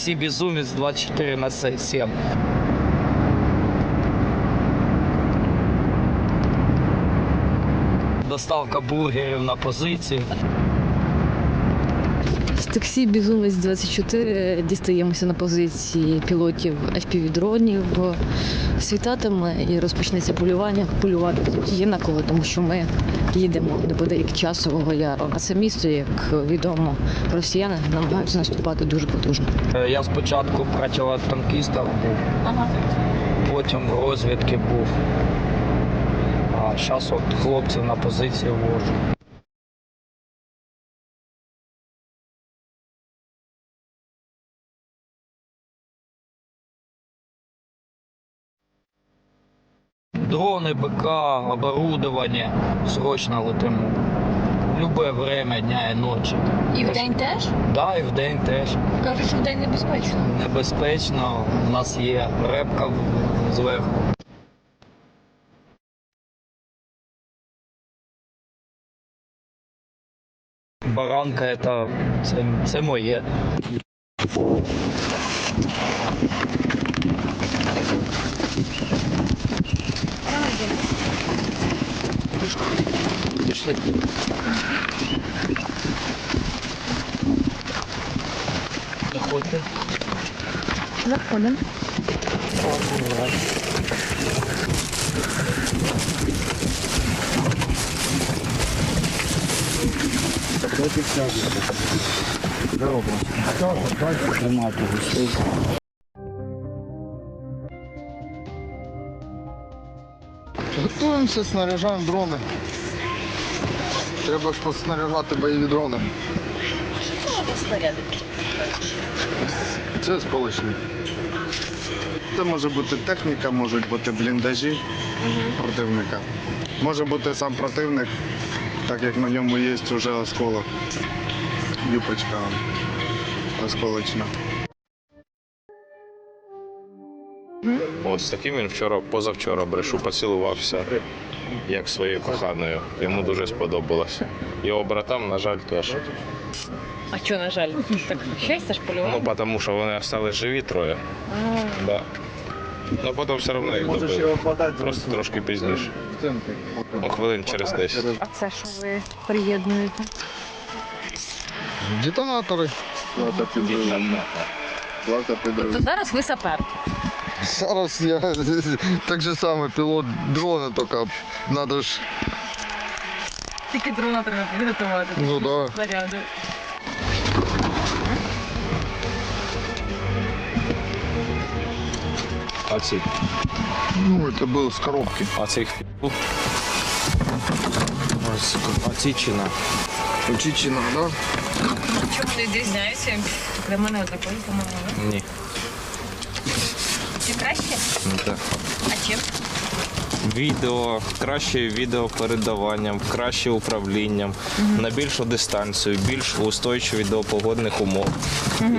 Таксі безумец 24 на 7. Доставка бургерів на позиції. Таксі Безумець 24 дістаємося на позиції пілотів FPV-дронів. Світатиме і розпочнеться полювання. Полювати тут є на кого, тому що ми їдемо неподалік часового яру. А це місто, як відомо, росіяни намагаються наступати дуже потужно. Е, Я спочатку противотанкістом був, потім в розвідки був. А зараз от хлопців на позиції вожу. Дрони, БК, оборудование, срочно летимо. В любе время дня і ночі. І вдень теж? Да, і вдень теж. Кажуть, що вдень небезпечно. Небезпечно, у нас є репка зверху. Баранка це, це, це моє. Пішли. Заходьте. Заходимо. Готуємося, снаряжаємо дрони. Треба ж поснаряжати бойові дрони. Це сполучник. Це може бути техніка, можуть бути бліндажі противника. Може бути сам противник, так як на ньому є вже осколок. Юпочка осколочна. От з таким він вчора, позавчора брешу поцілувався, як своєю коханою. Йому дуже сподобалося. Його братам, на жаль, теж. А що, на жаль? Так щастя ж полювати? Ну, тому що вони остались живі троє. Да. Ну, потім все одно їх добили. Просто трошки пізніше. Ну, хвилин через 10. А це що ви приєднуєте? Детонатори. Плата підриву. Плата підриву. Зараз ви сапер. Зараз я так же само пілот дрона, тільки треба ж, Тільки дрона треба підготувати. ну да. Заряду. А ці? Ну, це було з коробки. А цих фі***ів? А ці чина? Чичина, да? Чому вони відрізняються? Для мене такої, по-моєму. Ні. Чи краще? Так. А чим? Відео, краще відеопередаванням, краще управлінням, на більшу дистанцію, більш устойчиві до погодних умов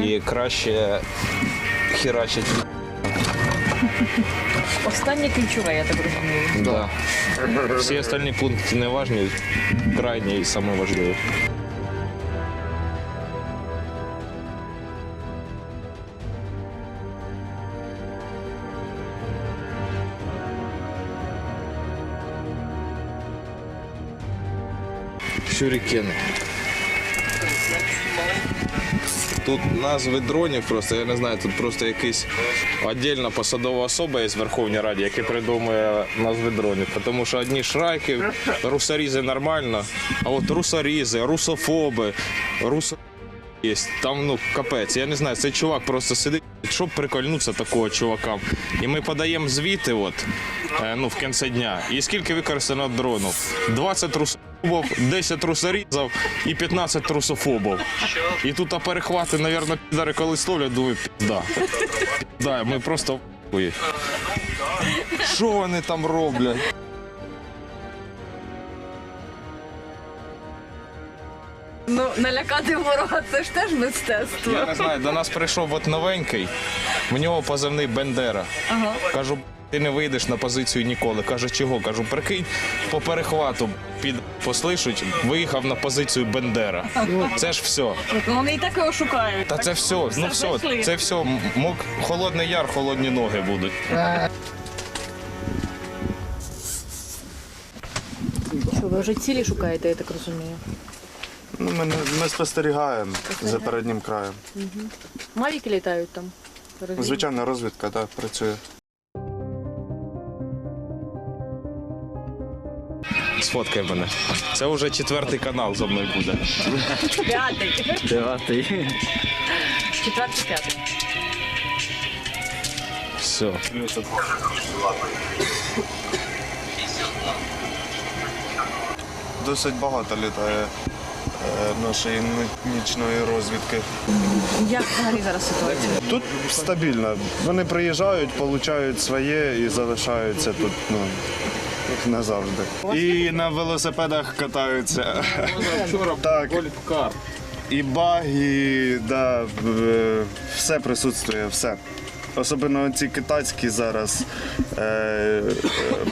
і краще херачить. Останнє ключове, я так розумію. Да. Всі остальні пункти не важні, крайні і саме Тут назви дронів просто, я не знаю, тут просто якийсь віддільна посадова особа є в Верховній Раді, який придумує назви дронів. Тому що одні шрайки, русорізи нормально, а от русорізи, русофоби, русо... Є. Там ну капець. Я не знаю, цей чувак просто сидить. Щоб прикольнутися такого чувака. І ми подаємо звіти от, е, ну, в кінці дня. І скільки використано дрону? 20 русофобів, 10 русорізів і 15 трусофобів. І тут а перехвати, мабуть, підари коли ставлять, думаю, пізда. Пізда, ми просто в***ї. Що вони там роблять? Ну, налякати ворога це ж теж мистецтво. Я не знаю, до нас прийшов от новенький, в нього позивний Бендера. Ага. Кажу, Ти не вийдеш на позицію ніколи. Каже, чого? Кажу, прикинь, по перехвату під послишуть, виїхав на позицію Бендера. Це ж все. Вони і так його шукають. Та це все, ну все, це все. Мок, холодний яр, холодні ноги будуть. Що ви вже цілі шукаєте, я так розумію. Ну, ми, не- ми спостерігаємо за переднім краєм. Мавіки літають там. Звичайна розвідка так, працює. Сфоткай мене. Це вже четвертий канал зо мною буде. П'ятий. Дев'ятий. Четвертий, п'ятий. Все. Досить багато літає е, нашої ні- нічної розвідки. Як взагалі зараз ситуація? Тут стабільно. Вони приїжджають, получають своє і залишаються тут ну, як назавжди. І на велосипедах катаються. Вчора так. І баги, да, все присутствує, все. Особливо ці китайські зараз е, е,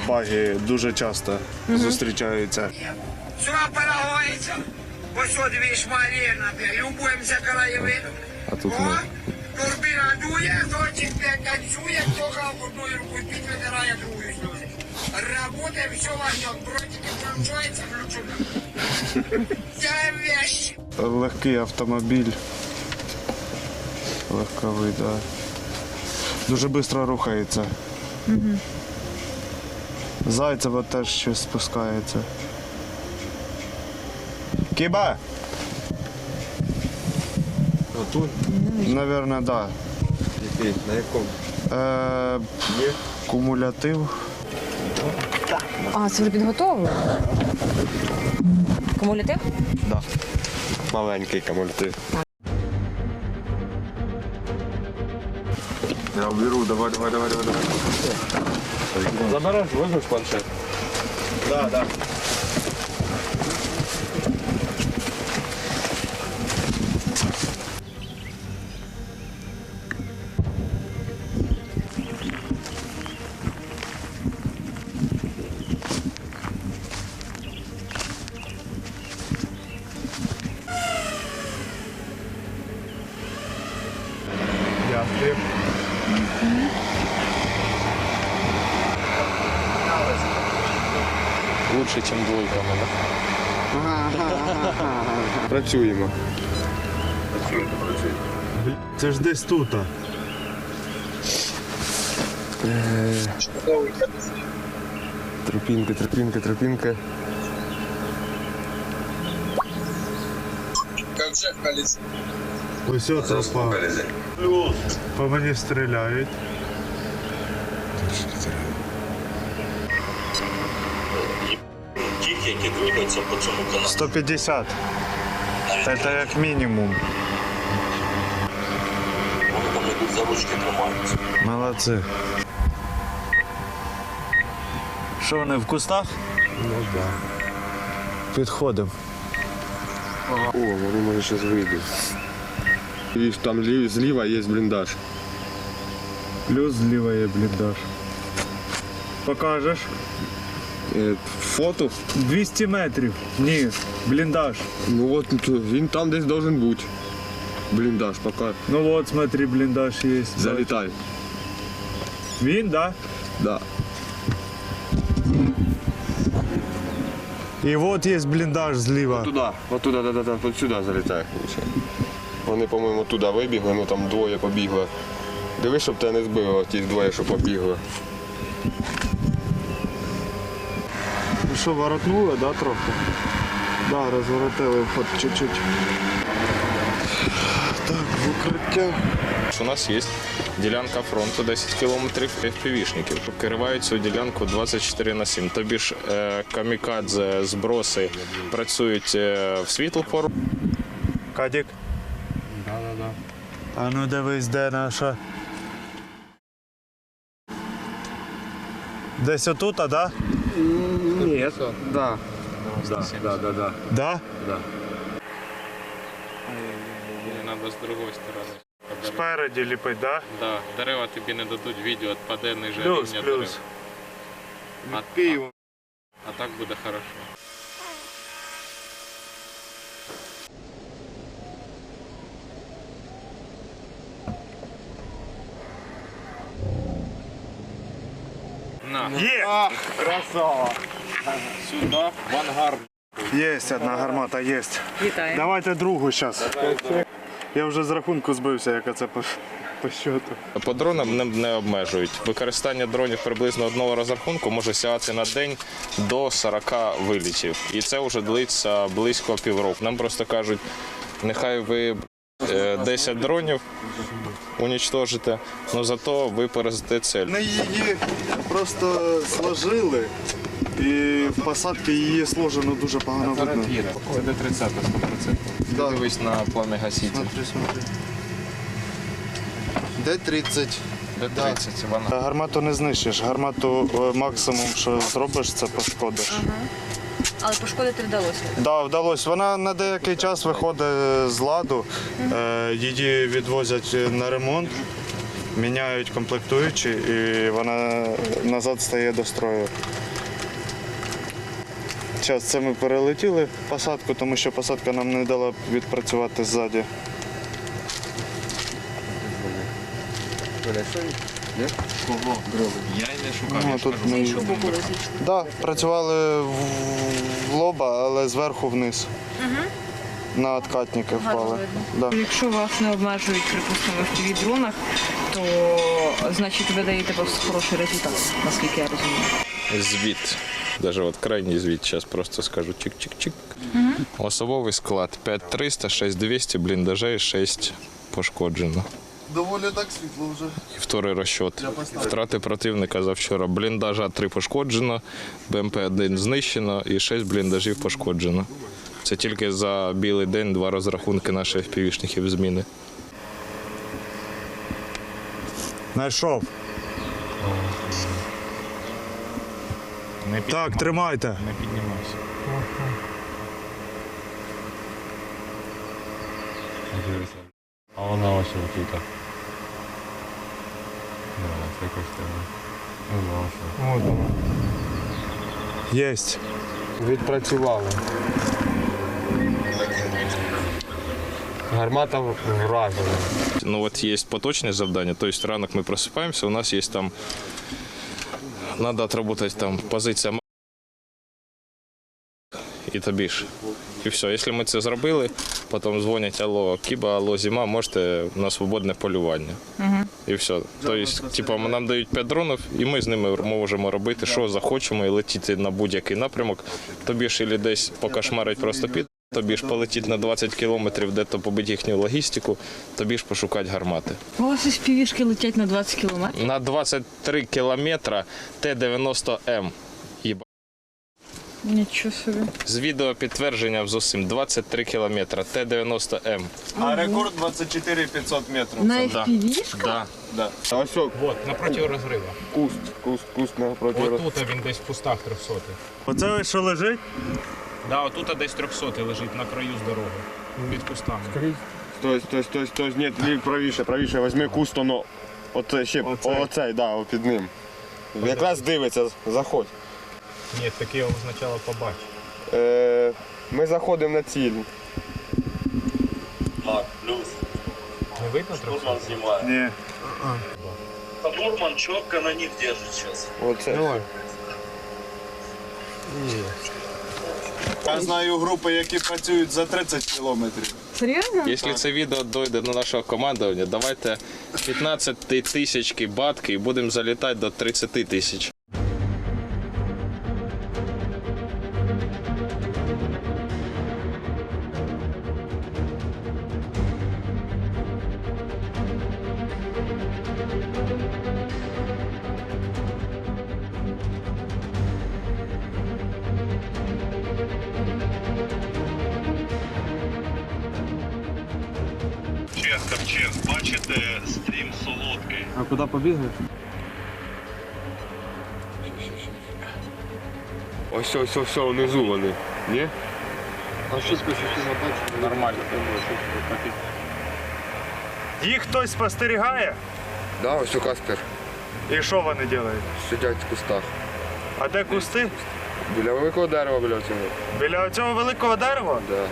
баги дуже часто зустрічаються. Все полагается. Ось от дві шмаліна, любуємося краєвидом. А тут О, ми. турбіна дує, хлопчик блядь, танцює, хто одною рукою під другою. Работаем, все возьмем, дротики включаються, включено. Це. Легкий автомобіль. Легковий, так. Да. Дуже швидко рухається. Зайцева теж щось спускається. Кіба? Тут? Навірно, так. Який? На якому? Да. Е, кумулятив. А, це вже підготовлено? Кумулятив? Маленький кумулятив. Я беру, давай, давай, давай, давай. давай. Забереш, возьмеш планшет. Да, да. Лучше, ніж двойками, да? Працюємо. Це ж десь тут. Тропінка, тропінка, тропінка. Ось от тропа. По мені стріляють. Ті, які двигаються по цьому каналу. 150. Це як мінімум. Вони там йдуть за ручки тримаються. Молодці. Що вони в кустах? Ну так. Підходимо. О, вони може зараз вийдуть. І там лів- зліва є бліндаж. Плюс зліва є бліндаж. Покажеш? Е, Фото? 200 метрів. Ні, бліндаж. Ну от то він там десь должен бути. Бліндаж, поки Ну от, смотри, бліндаж є. залітай. Він, да? Да. І от є бліндаж зліва. Туда, от туди, да, да, да, от сюди залітає. Вони, по-моєму, туди вибігли, ну там двоє побігли. Дивись, щоб тебе не збило, ті двоє, що побігли. Що, воротнули, да, трохи? Да, розворотили вход чуть-чуть. Так, в укриття. У нас є ділянка фронту 10 кілометрів FPV-шників. Керувають цю ділянку 24 на 7. Тобі ж е, камікадзе, зброси працюють е, в світлу пору. Кадік? Да, да, да. А ну дивись, де наша. Десь отут, а да? Ні, да. Да, да, да, да. Да? Мені треба з другої сторони. Спереді ліпить, да? Да, дерева тобі не дадуть відео, відпаде ниже Плюс, рівня плюс. дерев. А, Київ. а так буде хорошо. Є! Красава. сюди, в ангар. Є одна гармата, є. Вітаю. Давайте другу зараз. Я вже з рахунку збився, яка це по, по щоту. По дронам не, не обмежують. Використання дронів приблизно одного розрахунку може сягати на день до 40 вилітів. І це вже длиться близько півроку. Нам просто кажуть, нехай ви е, 10 дронів унічтожите, але зато ви поразите цель. Ми її просто сложили, і в посадці її сложено дуже погано видно. Це до 30 100%. Да. Дивись на пламя гаситель. Смотри, смотри. Де 30? До 30 вона. Гармату не знищиш. Гармату е, максимум, що зробиш, це пошкодиш. Але пошкодити вдалося. Да, вдалося. Вона на деякий час виходить з ладу, Е, її відвозять на ремонт, міняють комплектуючі і вона назад стає до строю. Зараз це ми перелетіли посадку, тому що посадка нам не дала відпрацювати ззаді. Я й не шукав. Ну, тут ми... да, працювали в в лоба, але зверху вниз. На откатники впали. Да. Якщо вас не обмежують, припустимо, в tv дронах, то значить ви даєте хороший результат, наскільки я розумію. Звіт. Даже от крайній звіт, зараз просто скажу чик-чик-чик. Особовий склад 5300, 6200, бліндажей 6 пошкоджено. Доволі так світло вже. І вторий розчот. Втрати противника за вчора. Бліндажа 3 пошкоджено, БМП-1 знищено і 6 бліндажів пошкоджено. Це тільки за білий день два розрахунки наших півішників зміни. Знайшов. Так, тримайте. Не піднімайся. А вона ось тут. Да, це якось треба. Не знав, що. Єсть. Відпрацювали. Гармата вражена. Ну от є поточне завдання, тобто ранок ми просипаємося, у нас є там, треба отработать там позиція м- і тобі ж. І все, якщо ми це зробили, потім дзвонять алло, кіба, алло, зима, можете на свободне полювання. І все. Тобто, типу, нам дають 5 дронів, і ми з ними можемо робити, що захочемо, і летіти на будь-який напрямок. Тобі ж і десь покошмарить просто під. Тобі ж полетіти на 20 кілометрів, де то побити їхню логістику, тобі ж пошукати гармати. У вас із півішки летять на 20 кілометрів. На 23 кілометра Т-90М. Нічого собі. З відео підтвердження зовсім 23 кілометра Т-90М. А рекорд 24 500 метрів. На Да. FPV-шках? Да. Да. А ось о, Вот, напроти розриву. куст, куст, куст напроти. роз- Отут він десь в кустах 300. Оце ось що лежить? Да, отут десь 300 лежить на краю з дороги. Під кустами. Стой, стой, стой, стой, ні, ні, правіше, правіше, візьми куст, воно. Оце ще, Оцей. оцей, да, під ним. Якраз дивиться, заходь. Ні, таке його спочатку побачив. Е, ми заходимо на ціль. Мак, плюс. Не видно 300? Штурман снимает. Ні. Штурман четко на них держит сейчас. Оце. Я знаю групи, які працюють за 30 кілометрів. Серйозно? Якщо це відео дойде до нашого командування, давайте 15 тисячки батки і будемо залітати до 30 тисяч. Ось, ось, ось, внизу вони. Ні? Нормально. Їх хтось спостерігає? Да, ось у Каспер. І що вони роблять? Сидять в кустах. А де кусти? Біля великого дерева, біля цього. Біля цього великого дерева? Да.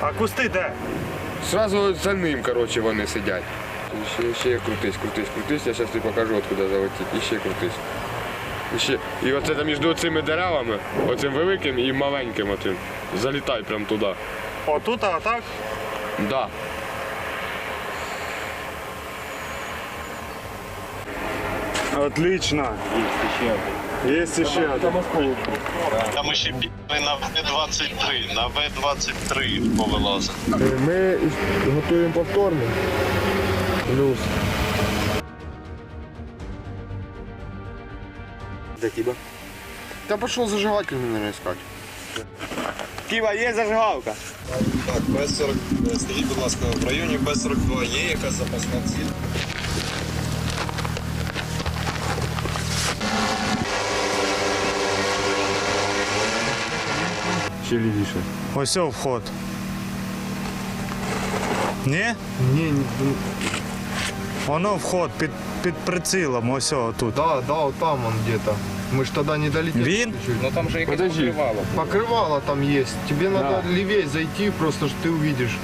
А кусти де? Сразу за ним, коротше, вони сидять. Ще, ще крутись, крутись, крутись. Я зараз тобі покажу, откуда залетіть. І ще крутись. І, ще. і оце там між цими деревами, оцим великим і маленьким оцим. Залітай прямо туди. Отут, а отак? Да. Отлично. Є ще один. Там ще бігли на В-23, на В-23 повилазили. Ми готуємо повторно. Плюс. Де Кіба? Та пішов зажигатель, наверное, искать. Ківа, є зажигалка. Так, Б-40, скажіть, будь ласка, в районі Б-42 є якась запасна ціль? Ще лівіше. Ось о вход. Ні? Ні, ні. Воно вход під, під прицілом, ось о тут. Да, да, там он где-то. Мы ж тогда не долетели. Він? Ну там же якесь Подожди. покривало. Покрывало там есть. Тебе надо левее зайти, просто что ты увидишь.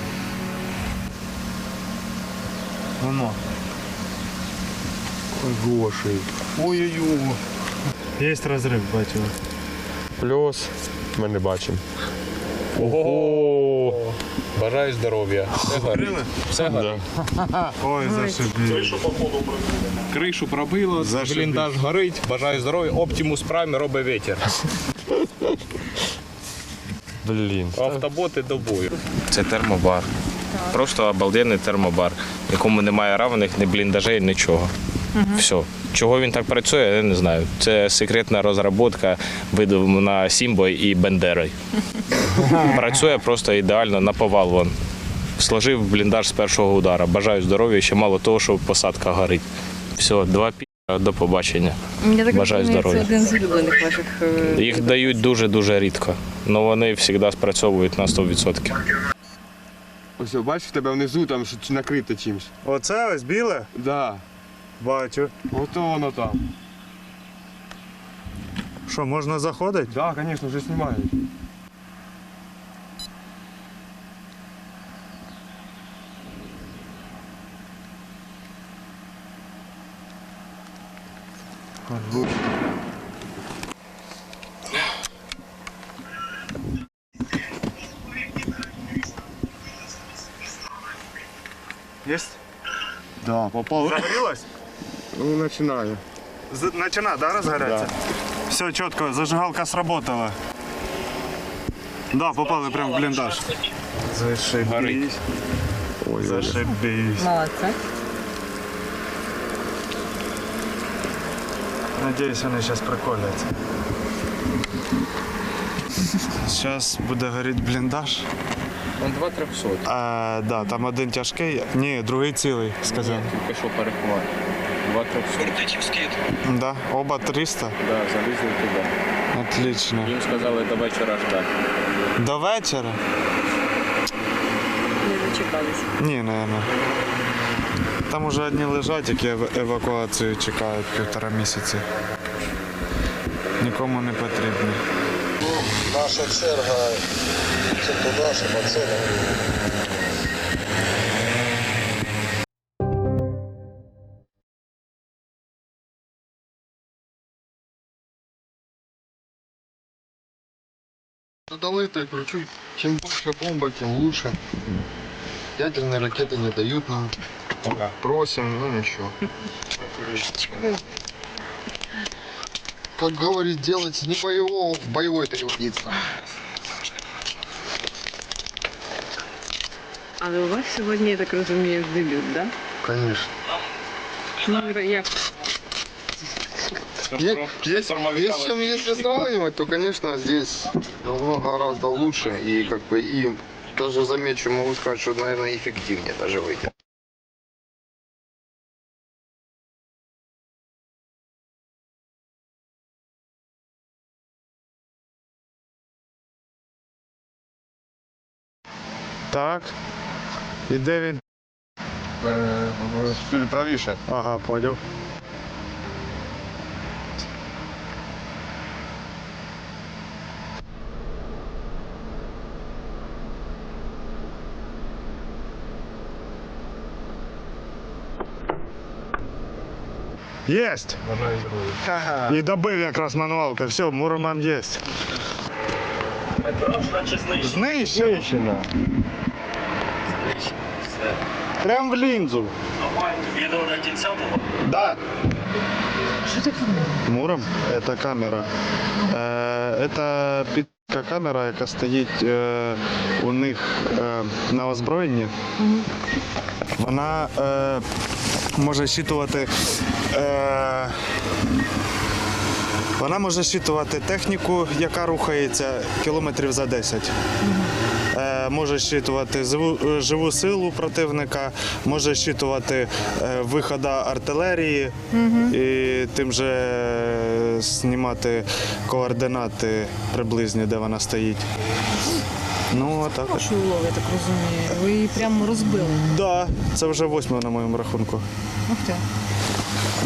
Воно. Гошей. Ой-ой-ой. Є розрив, бачу. Плюс. Ми не бачимо. Ого! Бажаю здоров'я. Все горить. Все горить. Ой, зашибись. Кришу пробило, Зашибись. бліндаж горить. Бажаю здоров'я. Оптимус Прайм робить ветер. Блін. Автоботи до бою. Це термобар. Просто обалденний термобар, в якому немає равних, ні бліндажей, нічого. Все. Чого він так працює, я не знаю. Це секретна розробка видумана Сімбой і Бендерою. Працює просто ідеально на повал вон. Сложив бліндаж з першого удара. Бажаю здоров'я, ще мало того, що посадка горить. Все, два пі до побачення. Я так Бажаю розумію, здоров'я. Це один з улюблених ваших. е, Їх дають дуже-дуже рідко, але вони завжди спрацьовують на 100%. Ось о, бачиш, в тебе внизу там щось накрите чимось. Оце ось біле? Да. Бачу. Ото воно там. Що, можна заходити? Да, звісно, вже знімають. Єсть? Да, попав. Загорілось? Ну, починає. З- Начина, да, розгоряться? Все чітко, зажигалка сработала. Да, попали прямо в бліндаж. Зашибись. Ой, Зашибись. Молодце. Надіюсь, вони зараз приколяться. Зараз буде горіти бліндаж. Он 2 300. А, да, там один тяжкий, ні, другий цілий, сказав. Тільки що переховати. 2 300. Да, оба 300. Да, залізли туди. Отлично. Їм сказали до вечора ждати. До вечора? Не дочекалися. Ні, наверное. Там уже одні лежать, які ев- евакуацію чекають півтора місяці. Нікому не потрібні. Наша черга це туди, щоб оце. Дали-то, я говорю, чуть- чем больше бомба, тем лучше. Ядерные ракеты не дают нам. Просим, ну ничего. Ну, Как говорит, делать не боевого, в боевой переводиться. Але у вас сьогодні, я так розумію, дебют, да? Конечно. Ну, як? Е- Если, если, если сравнивать, то, конечно, здесь давно гораздо лучше. И как бы и даже замечу, могу сказать, что, наверное, эффективнее даже выйдет. Так. І де він? Е, Правіше. Ага, поняв. Єсть! І добив якраз мануалка. Все, Муроман єсть. Знищена. Прям в лінзу. Відео до кінця було? Да. Що таке? Муром це камера. Е, Це підка камера, яка стоїть е, у них е, на озброєнні. Вона е, може щитувати. Е, вона може щитувати техніку, яка рухається кілометрів за 10. Е, може щитувати е, живу силу противника, може щитувати е, виходи артилерії і тим же е, знімати координати приблизні, де вона стоїть. Ну, отак. от. Вашу улов, я так розумію. Ви її прямо розбили. Да, це вже восьме на моєму рахунку. Ух ти.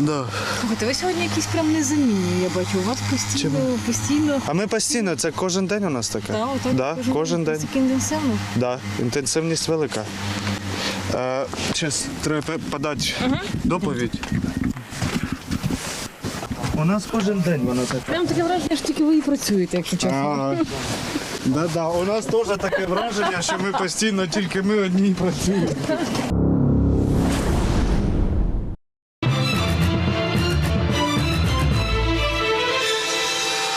Да. Слухайте, ви сьогодні якісь прям незамінні, я бачу. У вас постійно, постійно. А ми постійно, це кожен день у нас таке. Та, отак, да, кожен день. Таке інтенсивно. Да, інтенсивність велика. Е, Зараз треба подати доповідь. У нас кожен день вона така. Прям таке враження, що тільки ви і працюєте, якщо чесно. Ага. Да-да, у нас теж таке враження, що ми постійно тільки ми одні працюємо.